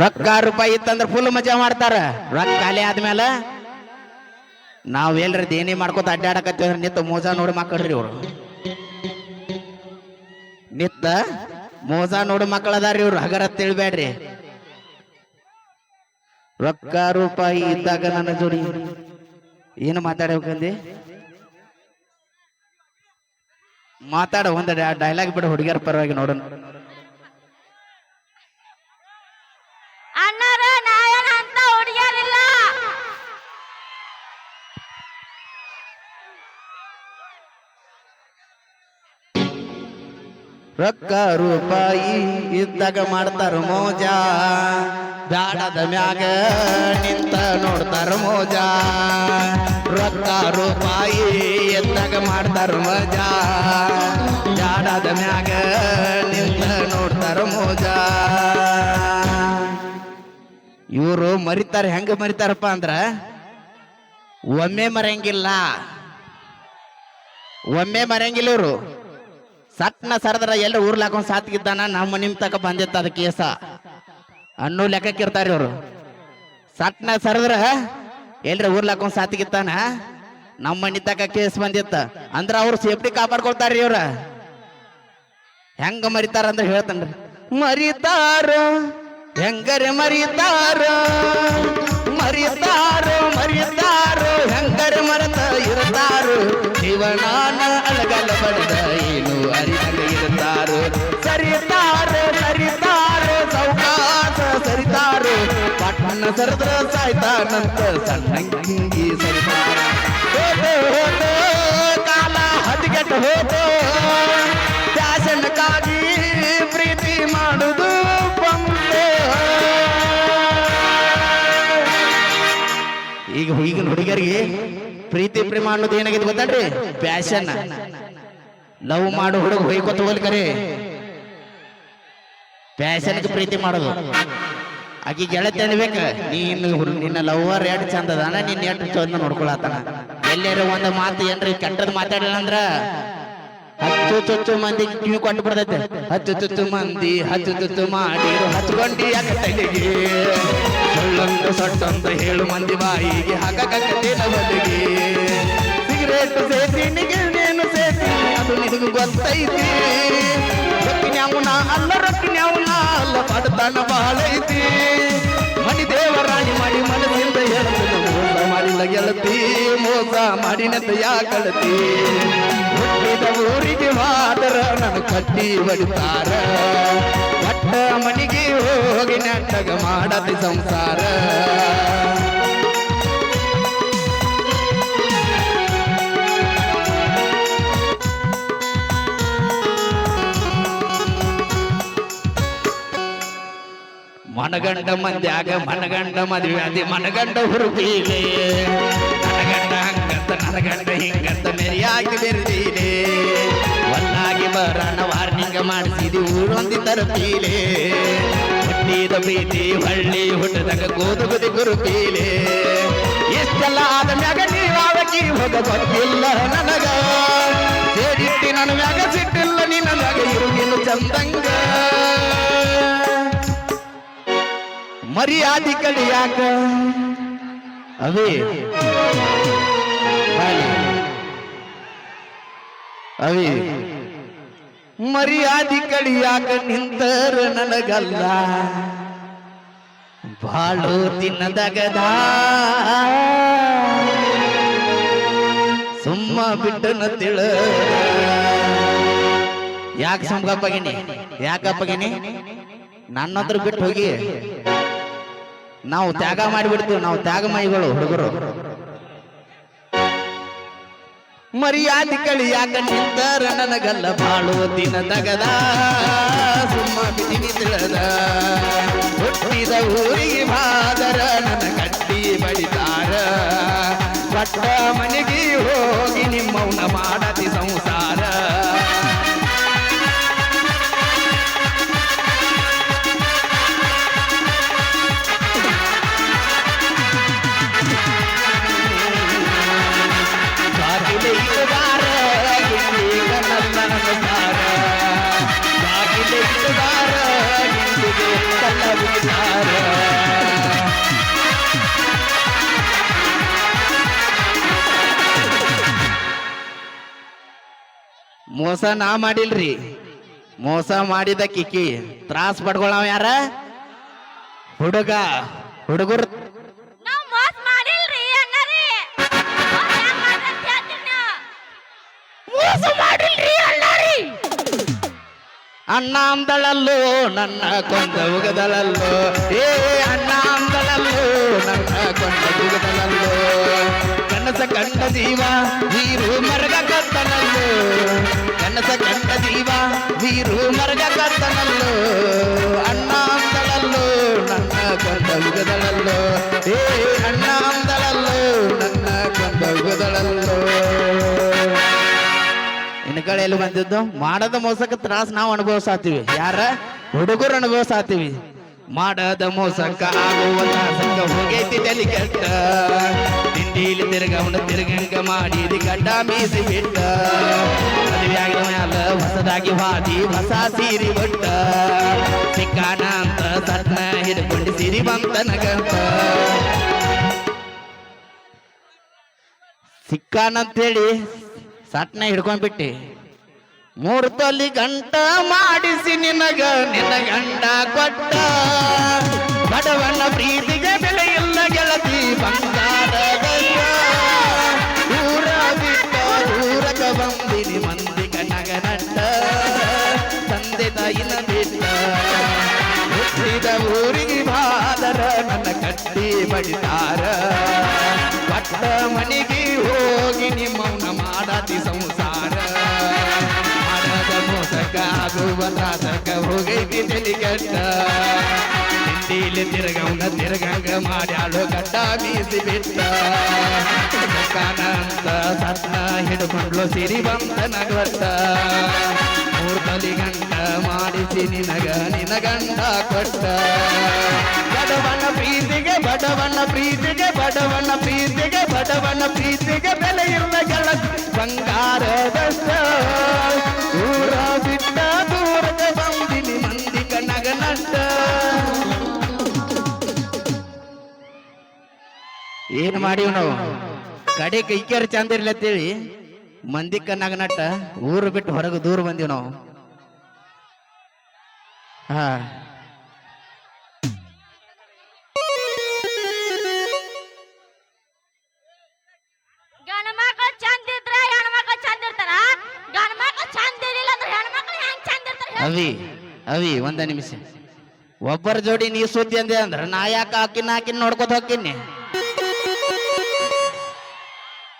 ರೊಕ್ಕ ರೂಪಾಯಿ ಇತ್ತಂದ್ರೆ ಫುಲ್ ಮಜಾ ಮಾಡ್ತಾರ. ರೊಕ್ಕ ಖಾಲಿ ಆದ್ಮೇಲೆ ನಾವ್ ಎಲ್ರಿ ದೇನಿ ಮಾಡ್ಕೊತ ಅಡ್ಡಾಡಕತ್ತೀವ್ರಿ ನಿತ್ತ ಮೋಜಾ ನೋಡಿ ಮಕ್ಕಳ್ರಿ ಇವ್ರು. ನಿತ್ತ ಮೋಜಾ ನೋಡಿ ಮಕ್ಕಳ ಇವ್ರು, ಹಗರ ತಿಳ್ಬೇಡ್ರಿ ರೊಕ್ಕ ರೂಪಾಯಿ ಇದ್ದಾಗ ನನ್ನ ಜೋಡಿ ಏನು ಮಾತಾಡ್ಬೇಕಂದಿ ಮಾತಾಡ, ಒಂದ್ ಡೈಲಾಗ್ ಬಿಡ, ಹುಡುಗಿಯರ ಪರವಾಗಿ ನೋಡೋಣ. ರೊಕ್ಕ ರೂಪಾಯಿ ಇದ್ದಾಗ ಮಾಡ್ತಾರ ಮೋಜಾ. ಬ್ಯಾಡದ ಮ್ಯಾಗ ನಿಂತ ನೋಡ್ತಾರ ಮೋಜಾ. ರೊಕ್ಕ ರೂಪಾಯಿ ಇದ್ದಾಗ ಮಾಡ್ತಾರ ಮೋಜ. ಬ್ಯಾಡದ ಮ್ಯಾಗ ನಿಂತ ನೋಡ್ತಾರ ಮೋಜಾ. ಇವರು ಮರಿತಾರೆ, ಹೆಂಗ ಮರಿತಾರಪ್ಪ ಅಂದ್ರ? ಒಮ್ಮೆ ಮರೆಯಂಗಿಲ್ಲ. ಒಮ್ಮೆ ಮರೆಯಂಗಿಲ್ಲ ಇವರು. ಸಟ್ನ ಸರದ್ರ ಎಲ್ಲ ಊರ್ಲ ಹಾಕೊಂಡ್ ಸಾತ್ಗಿದ್ದಾನ ನಮ್ಮ ನಿಮ್ ತಕ ಬಂದಿತ್ತ ಅದ ಕೇಸ. ಅನ್ನೋ ಲೆಕ್ಕಕ್ಕೆ ಇರ್ತಾರ ಇವ್ರು. ಸಟ್ನ ಸರದ್ರ ಎಲ್ರ ಊರ್ಲ ಹಾಕೊಂಡ್ ಸಾತ್ಗಿತ್ತಾನ ನಮ್ಮ ಮನಿ ಕೇಸ್ ಬಂದಿತ್ತ. ಅಂದ್ರ ಅವ್ರು ಸೇಫ್ಟಿ ಕಾಪಾಡ್ಕೊಳ್ತಾರ್ರಿ ಇವ್ರ. ಹೆಂಗ ಮರಿತಾರ ಅಂದ್ರೆ ಹೇಳ್ತಾನ್ರಿ. ಮರಿತಾರ, ಹೆಂಗರೆ ಮರಿತಾರ? ಮರಿತಾರ ಮರಿತಾರ, ಹೆಂಗರೆ ಮರತ ಇರತಾರ? ಜೀವನಾನ ಪಟ್ಟಣ ಸರದ್ರ ಸಾಯ್ತಾನಂತ ಸಣ್ಣಂಗಿ ಸರಿತಾರ ಹೋತೋ ಹೋತೋ ಕಾಲ ಹದಿಗೆಟ್ಟು ಹೋತೋ ಫ್ಯಾಷನ್ಗಾಗಿ ಪ್ರೀತಿ ಮಾಡುದು ಬಂದೆ. ಈಗ ಈಗಿನ ಹುಡುಗರಿಗೆ ಪ್ರೀತಿ ಪ್ರೇಮ ಅನ್ನೋದು ಏನಾಗಿದೆ ಗೊತ್ತಾಡ್ರಿ ಪ್ಯಾಶನ್ ಲವ್ ಮಾಡೋ ಹುಡುಗ ಹೊಯ್ಕೊತ ಹೋಗ್ಲಿಕರೆ ಪ್ಯಾಶನ್ಗೆ ಪ್ರೀತಿ ಮಾಡೋದು. ಆಕಿ ಗೆಳತಿ ಅನ್ಬೇಕ ನೀನು ನಿನ್ನ ಲವರ್ ಎಟ್ ಚಂದ ಅದಾನ, ನಿನ್ನ ಚಂದ ನೋಡ್ಕೊಳತಾನ. ಎಲ್ಲಾರ ಒಂದು ಮಾತು ಏನ್ರಿ, ಕೆಟ್ಟದ್ ಮಾತಾಡಲ್ಲ ಅಂದ್ರ? ಹತ್ತು ತುತ್ತು ಮಂದಿ ಕಿವಿ ಕೊಟ್ಟು ಬಿಡ್ತೈತೆ. ಹತ್ತು ತುತ್ತು ಮಂದಿ ಹತ್ತು ತುತ್ತು ಮಾಡಿ ಹಚ್ಕೊಂಡಿ ತಲೆಗೆ ಹೇಳು ಮಂದಿ ಬಾಯಿಗೆ ಹಾಕಕತ್ತೇನ ಸಿಗರೇಟ್ ಸೇರಿ ನಿನಗೂ ಗೊತ್ತೈತಿ ರೊಕ್ಕಿನ್ಯಾವುನ ಅಲ್ಲ ರೊಕ್ಕಿನ್ಯಾವುನ ಅಲ್ಲ ಬಡತನ ಬಹಳ ಮಣಿ ದೇವರಾಣಿ ಮಾಡಿ ಮನಸ್ಸಿಂದ ಹೇಳ್ತೀನಿ ಮೋಸ ಮಾಡಿಲ್ಲ ಗೆಳತಿ, ಮೋಸ ಮಾಡಿನಂತ ಯಾಕಳತಿ ಹುಟ್ಟಿದ ಊರಿಗೆ ಮಾದರ ನನ್ನ ಕಟ್ಟಿ ಬಡಿತಾರ. ಒಟ್ಟ ಮನಿಗೆ ಹೋಗಿ ನೆಟ್ಟಗ ಮಾಡತಿ ಸಂಸಾರ. ಮನಗಂಡ ಮಂದ್ಯಾಗ ಮನಗಂಡ ಮದುವೆ ಅದಿ ಮನಗಂಡ ಹುರುಪೀಲೆ. ನನಗಂಡ ಹಂಗಂತ ನನಗಂಡ ಹಿಂಗಂತ ಮೆರಿಯಾಗಿ ಬೆರೆದೀನೆ ಒಂದಾಗಿ ಬರ ವಾರ್ನಿಂಗ್ ಮಾಡಿಸಿದಿ, ಊರೊಂದಿ ತರಪೀಲೆ ಹುಟ್ಟಿದ ಪ್ರೀತಿ ಹಳ್ಳಿ ಹುಟ್ಟದಾಗ ಗೋದುಗುದಿ ಗುರುಪೀಲೆ. ಇಷ್ಟೆಲ್ಲ ಆದ ಮ್ಯಾಗ ನೀವಾವಕಿ ಹೋಗ ಗೊತ್ತಿಲ್ಲ ನನಗ. ಸೇರಿಟ್ಟಿ ನನ್ನ ಮ್ಯಾಗ ಸಿಟ್ಟಿಲ್ಲ, ನಿನ್ನ ಮ್ಯಾಗ ಇರುಗಿನ ಚಂದಂಗ. ಮರ್ಯಾದಿ ಕಡಿಯಾಕ ಅವೇ ಬಾಲಿ. ಅವೇ ಮರ್ಯಾದಿ ಕಡಿಯಾಕ ನಿಂತರ ನನಗಲ್ಲ? ಬಾಳು ತಿನ್ನದಗದ. ಸುಮ್ಮ ಬಿಟ್ಟನ ತಿಳ. ಯಾಕೆ ಸುಮ್ಗಪ್ಪಗಿನಿ ಯಾಕಪ್ಪಗಿನಿ ನನ್ನ ಹತ್ರ ಬಿಟ್ಟು ಹೋಗಿ. ನಾವು ತ್ಯಾಗ ಮಾಡಿಬಿಡ್ತೀವಿ ನಾವು ತ್ಯಾಗಮಯಿಗಳು ಹುಡುಗರು. ಮರ್ಯಾದೆ ಕಳಿಯಾಕ ನಿಂತರ ನನಗಲ್ಲ ಬಾಳುವ ದಿನ ತಗದ? ಸುಮ್ಮ ಬಿದಿನಿ ತಿಳದ? ಹುಟ್ಟಿದ ಊರಿಗೆ ಮಾದರ ನನ್ನ ಕಟ್ಟಿ ಬಡಿತಾರ. ಪಟ್ಟ ಮನೆಗೆ ಹೋಗಿ ನಿಮ್ಮವನ ಮಾಡತಿ ಮೋಸ ನಾ ಮಾಡಿಲ್ರಿ. ಮೋಸ ಮಾಡಿದ ಕಿಕ್ಕಿ ತ್ರಾಸ್ ಪಡ್ಕೊಳವ ಯಾರ? ಹುಡುಗ. ಹುಡುಗರು అన్నాందళల్లో నన్న కొండ ఉగదలల్లో. ఏ అన్నాందళల్లో నన్న కొండ ఉగదలల్లో. కనస కండ జీవా వీరు మరగ కత్తనల్లో. కనస కండ జీవా వీరు మరగ కత్తనల్లో. అన్నాందళల్లో నన్న కొండ ఏ ಎಲ್ಲಿ ಬಂದಿದ್ದು, ಮಾಡದ ಮೋಸಕ್ಕೆ ತ್ರಾಸ ನಾವು ಅನುಭವಿಸಾತೀವಿ. ಯಾರ? ಹುಡುಗರು ಅನುಭವಿಸಾತೀವಿ. ಮಾಡದ ಮೋಸಕ್ಕ ಆಗುವ ತ್ರಾಸಕ್ಕ ಹೋಗೈತಿ ತಲೆ ಕೆಟ್ಟ. ತಿಂಡಿಲಿ ತಿರ್ಗವನ ತಿರ್ಗಂಗ ಮಾಡಿದಿ, ಗಡ್ಡ ಮೀಸಿ ಬಿಟ್ಟ. ಮದುವೆಯಾಗಿದ ಮ್ಯಾಲ ಹೊಸದಾಗಿ ಹಾದಿ ಹೊಸ ಸೀರಿ ಬಿಟ್ಟ. ಸಿಕ್ಕಾಣ ಅಂತ ಸಟ್ನ ಹಿಡ್ಕೊಂಡು ಸಿರಿ ಬಂತ ನಗಂತ ಸಿಕ್ಕಾನಂತೇಳಿ ಸಟ್ನ ಹಿಡ್ಕೊಂಡ್ಬಿಟ್ಟಿ. ಮೂರು ತೊಲಿ ಗಂಟ ಮಾಡಿಸಿ ನಿನಗ, ನಿನ್ನ ಗಂಡ ಕೊಟ್ಟ. ಬಡವನ ಪ್ರೀತಿಗೆ ಬೆಲೆ ಇಲ್ಲ, ಗೆಳತಿ ಬಂಗಾರ ದೂರ ಬಿಟ್ಟ ದೂರಕ ಬಂದಿನಿ ಮಂದಿ ಕನಗ ನಟ್ಟ. ತಂದೆ ತಾಯಿನ ಬಿಟ್ಟ. ಊರಿಗೆ ಬಾದರ, ನನ್ನ ಕಟ್ಟಿ ಬಡಿತಾರ. ಪಟ್ಟ ಮನೆಗೆ ಆಗುವ ತ್ರಾಸಕ ಹೋಗೈತಿ ತಲಿ ಕೆಟ್ಟ ಹಿಂದಿಲಿ ತಿರುಗಂಗ ತಿರ್ಗಂಗ ಮಾಡ್ಯಾಳು ಗಟ್ಟ ಬೀಸಿ ಬಿಟ್ಟ ಅಂತ ಸತ್ನ ಹಿಡ್ಕೊಂಡ್ಲು ಸಿರಿ ಬಂತ ನಗವತ್ತ ಮೂರ್ ತಲಿ ಗಂಟ ಮಾಡಿಸಿ ನಿನಗ ನಿನ ಗಂಡ ಕೊಟ್ಟ ಬಡವನ ಪ್ರೀತಿಗೆ ಬಡವನ ಪ್ರೀತಿಗೆ ಬಡವನ ಪ್ರೀತಿಗೆ ಬಡವನ ಪ್ರೀತಿಗೆ ಬೆಲೆ ಇಲ್ಲ ಏನ್ ಮಾಡಿವ್ ನಾವು? ಕಡೆ ಕೈಕೇರಿ ಚಂದ ಇರ್ಲತ್ತೇಳಿ ಮಂದಿ ಕಣ್ಣಾಗ ನಟ್ಟ ಊರು ಬಿಟ್ಟು ಹೊರಗೆ ದೂರ ಬಂದಿವ್ ನಾವು. ಹಾ. ಅವಿ ಅವಿ ಒಂದ ನಿಮಿಷ. ಒಬ್ಬರ ಜೋಡಿ ನೀ ಸುದ್ದಿ ಅಂದೆ ಅಂದ್ರೆ ನಾ ಯಾಕ ಹಾಕಿನ ಹಾಕಿನ ನೋಡ್ಕೊತ ಹೋಗ್ತೀನಿ?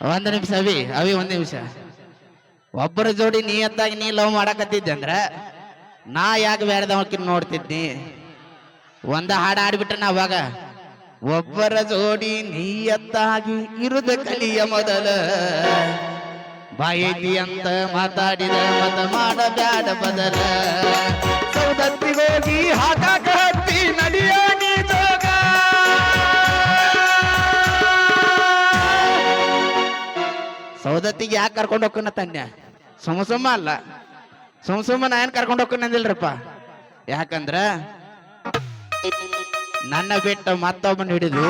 ಒಂದ್ ನಿಮಿಷ ಅವಿ ಅವಿ ಒಂದ್ ನಿಮಿಷ. ಒಬ್ಬರ ಜೋಡಿ ನೀ ಎತ್ತಾಗಿ ನೀ ಲವ್ ಮಾಡಕತ್ತಿದ್ದೆ ಅಂದ್ರ, ನಾ ಯಾಕೆ ಬೇರೆದ ನೋಡ್ತಿದ್ದಿ? ನೋಡ್ತಿದ್ನಿ ಒಂದ ಹಾಡು ಆಡ್ಬಿಟ್ರೆ ನಾ ಅವಾಗ, ಒಬ್ಬರ ಜೋಡಿ ನೀ ಎತ್ತಾಗಿ ಇರುದ ಕಲಿಯ ಮೊದಲ. ಬಾಯಿ ಅಂತ ಮಾತಾಡಿದ ಮತ ಮಾಡಬ್ಯಾಡ ಬದಲ. ಸೌದತ್ತಿಗೋಗಿ ಹಾಕಾಕ ಹತ್ತಿ ನಡಿಯ. ಸೌದತ್ತಿಗೆ ಯಾಕೆ ಕರ್ಕೊಂಡು ಹೋಗ್ಕನ ತನ್ಯ? ಸುಮ್ಮ ಸುಮ್ಮ ಅಲ್ಲ. ಸುಮ್ ಸುಮ್ಮ ನಾ ಏನ್ ಕರ್ಕೊಂಡು ಹೋಗ್ಕನಂದಿಲ್ರಪ್ಪ ಯಾಕಂದ್ರ ನನ್ನ ಬಿಟ್ಟು ಮತ್ತೊಬ್ಬನ ಹಿಡಿದು,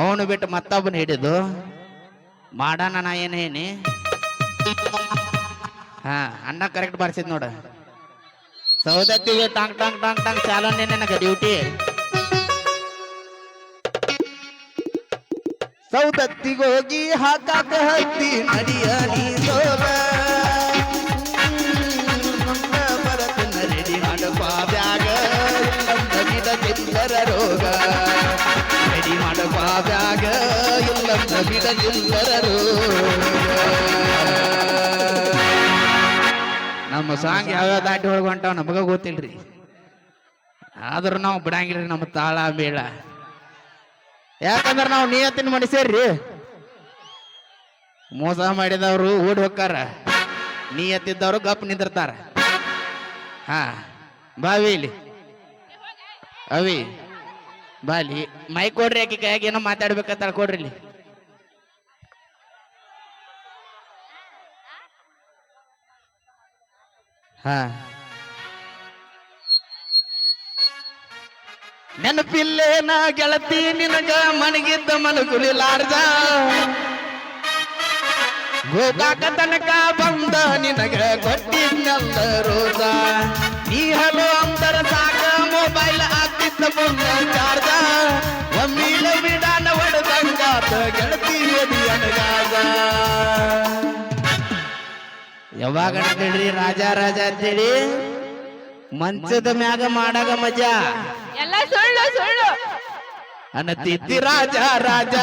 ಅವನು ಬಿಟ್ಟು ಮತ್ತೊಬ್ಬನ ಹಿಡಿದು, ಮಾಡೋಣ ನಾ ಏನೇನಿ ಹಾ, ಅಣ್ಣ ಕರೆಕ್ಟ್ ಬರ್ಸಿದ್ ನೋಡ. ಸೌದತ್ತಿಗೆ ಟಾಂಗ್ ಟಾಂಗ್ ಟಾಂಗ್ ಟಾಂಗ್ ಚಾಲನೆ ನನಗೆ ಡ್ಯೂಟಿ ಸೌದತ್ತಿಗೋಗಿ ಹಾಕಾಕ ಹತ್ತಿ ನಡಿಯ ನೀ ಸೋಗ ನಮ್ಮ ಬರತನ ರೆಡಿ ಮಾಡಪ್ಪ ಬ್ಯಾಗ. ಬಿಡ ಚಿಲ್ಲರ ರೋಗ. ರೆಡಿ ಮಾಡಪ್ಪ ಬ್ಯಾಗ. ಇಲ್ಲಂದ ಬಿಡ ಚಿಲ್ಲರ ರೋಗ. ನಮ್ಮ ಸಾಂಗ್ ಯಾವ್ಯಾವ ದಾಟಿ ಒಳಗೊಂಟಾವ ನಮಗ ಗೊತ್ತಿಲ್ರಿ. ಆದ್ರೂ ನಾವು ಬಿಡಂಗಿಲ್ರಿ ನಮ್ಮ ತಾಳ ಮೇಳ. ಯಾಕಂದ್ರ ನಾವು ನಿಯತ್ತಿನ ಮನುಷ್ಯರ್ರಿ. ಮೋಸ ಮಾಡಿದವರು ಓಡಿ ಹೋಗ್ತಾರ. ನಿಯತ್ತಿದ್ದವರು ಗಪ್ ನಿಂದಿರ್ತಾರ. ಹಾ, ಬಾವಿ ಇಲ್ಲಿ. ಅವಿ, ಬಾಲಿ. ಮೈ ಕೊಡ್ರಿ ಆಕಿ ಏನೋ ಮಾತಾಡ್ಬೇಕಂತ ಕೊಡ್ರಿ ಇಲ್ಲಿ. ಹಾ. ನೆನಪಿಲ್ಲೇನ ಗೆಳತಿ, ನಿನಗ ಮನಗಿದ್ದ ಮನಗುಲಿಲಾರ್ದ ಗೋಕಾಕ ತನಕ ಬಂದ ನಿನಗ ಕೊಟ್ಟಿದ್ನಲ್ಲ ರೋಜ. ನೀ ಹಲೋ ಅಂತರ ಸಾಕ ಮೊಬೈಲ್ ಹಾಕಿದ್ದ ಮುಂದ ಚಾರ್ಜ ಒಮ್ಮಿಲ ಬಿಡಾನ ಹೊಡೆದಂಗಾತ ಗೆಳತಿ ಅನಗಾದ ಯಾವಾಗ ಅಂತೇಳಿ ರಾಜ ರಾಜ ಅಂತೇಳಿ? ಮಂಚದ ಮ್ಯಾಗ ಮಾಡಾಗ ಮಜಾ. ಎಲ್ಲ ಸುಳ್ಳು. ಅನತಿದ್ದಿ ರಾಜ ರಾಜ.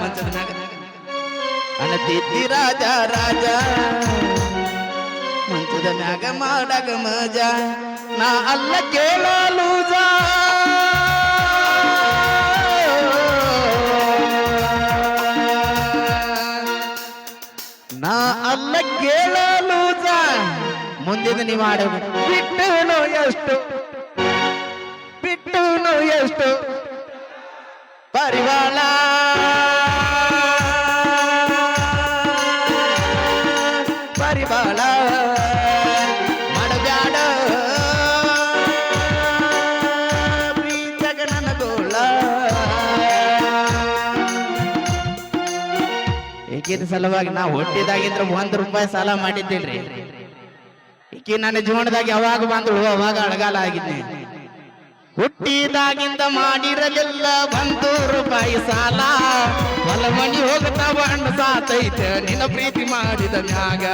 ಮಂಚದ ಮ್ಯಾಗ ಅನತಿದ್ದಿ ರಾಜ ರಾಜ. ಮಂಚದ ಮ್ಯಾಗ ಮಾಡಗ ಮಜಾ. ನಾ ಅಲ್ಲ ಕೇಳಲು ನಾ ಅಲ್ಲ ಕೇಳಲು ಮುಂದಿನ ನೀವು ಆಡಬೇಕು ಬಿಟ್ಟು ಎಷ್ಟು. ಎಷ್ಟು ಪರಿವಾಳ ಪರಿವಾಳ ಮಾಡಬ್ಯಾಡ ಪ್ರೀತಗ ಈಕಿನ ಸಲುವಾಗಿ ನಾ ಹುಟ್ಟಿದಾಗಿದ್ರ ಒಂದ್ ರೂಪಾಯಿ ಸಾಲ ಮಾಡಿದ್ದಿಲ್ರಿ ಈಕಿ ನನ್ನ ಜೀವನದಾಗ ಯಾವಾಗ ಬಂದಳು ಅವಾಗ ಅಳಗಾಲ ಆಗಿದ್ನೆ. ಹುಟ್ಟಿದಾಗಿಂದ ಮಾಡಿರಲಿಲ್ಲ ಬಂತು ರೂಪಾಯಿ ಸಾಲ. ಹೊಲ ಮನಿ ಹೋಗ್ತಾವ ಹಣ್ಣು ಸಾತೈತೆ ನಿನ್ನ ಪ್ರೀತಿ ಮಾಡಿದ ಮ್ಯಾಗ.